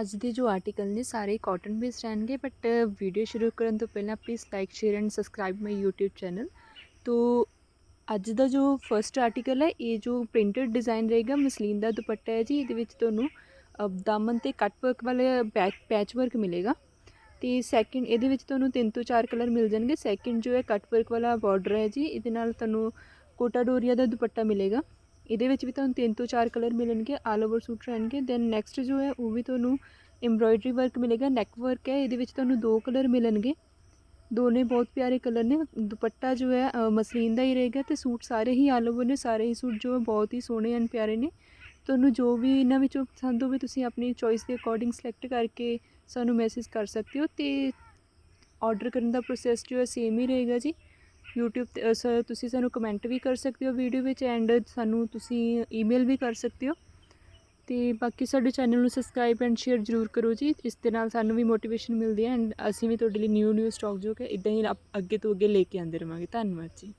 ਅੱਜ ਦੇ ਜੋ ਆਰਟੀਕਲ ਨੇ ਸਾਰੇ ਕਾਟਨ ਬੇਸਡ ਰਹਿਣਗੇ ਬਟ ਵੀਡੀਓ ਸ਼ੁਰੂ ਕਰਨ ਤੋਂ ਪਹਿਲਾਂ please like share and subscribe my YouTube channel ਤੋਂ ਅੱਜ ਦਾ ਜੋ ਫਰਸਟ ਆਰਟੀਕਲ ਹੈ ਇਹ ਜੋ ਪ੍ਰਿੰਟਡ ਡਿਜ਼ਾਈਨ ਰਹੇਗਾ ਮਸਲੀਨ ਦਾ ਦੁਪੱਟਾ ਹੈ ਜੀ ਇਹਦੇ ਵਿੱਚ ਤੁਹਾਨੂੰ ਅ, ਦਾਮਨ ਤੇ ਕੱਟ ਵਰਕ ਵਾਲੇ ਬੈਕ ਪੈਚ ਵਰਕ ਮਿਲੇਗਾ। ਤੇ ਸੈਕਿੰਡ ਇਹਦੇ ਵਿੱਚ ਤੁਹਾਨੂੰ ਤਿੰਨ ਤੋਂ ਚਾਰ ਕਲਰ ਮਿਲ ਜਾਣਗੇ। ਸੈਕਿੰਡ ਜੋ ਹੈ ਕੱਟ ਵਰਕ ਵਾਲਾ ਬਾਰਡਰ ਹੈ ਜੀ ਇਹਦੇ ਨਾਲ ਤੁਹਾਨੂੰ ਕੋਟਾ ਡੋਰੀਆ ਦਾ ਦੁਪੱਟਾ ਮਿਲੇਗਾ। ਇਹਦੇ ਵਿੱਚ ਵੀ ਤੁਹਾਨੂੰ ਤਿੰਨ ਤੋਂ ਚਾਰ ਕਲਰ ਮਿਲਣਗੇ ਆਲ ਓਵਰ ਸੂਟ ਰਹਿਣਗੇ ਦੈਨ ਨੈਕਸਟ ਜੋ ਹੈ ਉਹ ਵੀ ਤੁਹਾਨੂੰ ਐਮਬ੍ਰੋਇਡਰੀ ਵਰਕ ਮਿਲੇਗਾ ਨੈਕ ਵਰਕ ਹੈ, ਇਹਦੇ ਵਿੱਚ ਤੁਹਾਨੂੰ ਦੋ ਕਲਰ ਮਿਲਣਗੇ। ਦੋਨੇ ਬਹੁਤ ਪਿਆਰੇ ਕਲਰ ਨੇ, ਦੁਪੱਟਾ ਜੋ ਹੈ ਮਸਲੀਨ ਦਾ ਹੀ ਰਹੇਗਾ ਤੇ ਸੂਟ ਸਾਰੇ ਹੀ ਆਲ ਓਵਰ ਨੇ, ਸਾਰੇ ਹੀ ਸੂਟ ਜੋ ਹੈ ਬਹੁਤ ਹੀ ਸੋਹਣੇ ਐਂਡ ਪਿਆਰੇ ਨੇ। ਤੁਹਾਨੂੰ ਜੋ ਵੀ ਇਹਨਾਂ ਵਿੱਚੋਂ ਪਸੰਦ ਹੋਵੇ ਤੁਸੀਂ ਆਪਣੀ ਚੋਇਸ ਦੇ ਅਕੋਰਡਿੰਗ ਸਿਲੈਕਟ ਕਰਕੇ ਸਾਨੂੰ ਮੈਸੇਜ ਕਰ ਸਕਦੇ ਹੋ ਤੇ ਆਰਡਰ ਕਰਨ ਦਾ ਪ੍ਰੋਸੈਸ ਜੋ ਹੈ ਸੇਮ ਹੀ ਰਹੇਗਾ ਜੀ। YouTube ਤੇ ਅ, ਸ- ਤੁਸੀਂ ਸਾਨੂੰ ਕਮੈਂਟ ਵੀ ਕਰ ਸਕਦੇ ਹੋ ਵੀਡੀਓ ਵਿੱਚ ਐਂਡ ਸਾਨੂੰ ਤੁਸੀਂ ਈਮੇਲ ਵੀ ਕਰ ਸਕਦੇ ਹੋ। ਤੇ ਬਾਕੀ ਸਾਡੇ ਚੈਨਲ ਨੂੰ ਸਬਸਕ੍ਰਾਈਬ ਐਂਡ ਸ਼ੇਅਰ ਜ਼ਰੂਰ ਕਰੋ ਜੀ ਇਸ ਦੇ ਨਾਲ ਸਾਨੂੰ ਵੀ ਮੋਟੀਵੇਸ਼ਨ ਮਿਲਦੀ ਹੈ ਐਂਡ ਅਸੀਂ ਵੀ ਤੁਹਾਡੇ ਲਈ ਨਿਊ ਨਿਊ ਸਟਾਕ ਜੋ ਕਿ ਇਦਾਂ ਹੀ ਅਪ- ਅੱਗੇ ਤੋਂ ਅੱਗੇ ਲੈ ਕੇ ਆਉਂਦੇ ਰਵਾਂਗੇ। ਧੰਨਵਾਦ ਜੀ।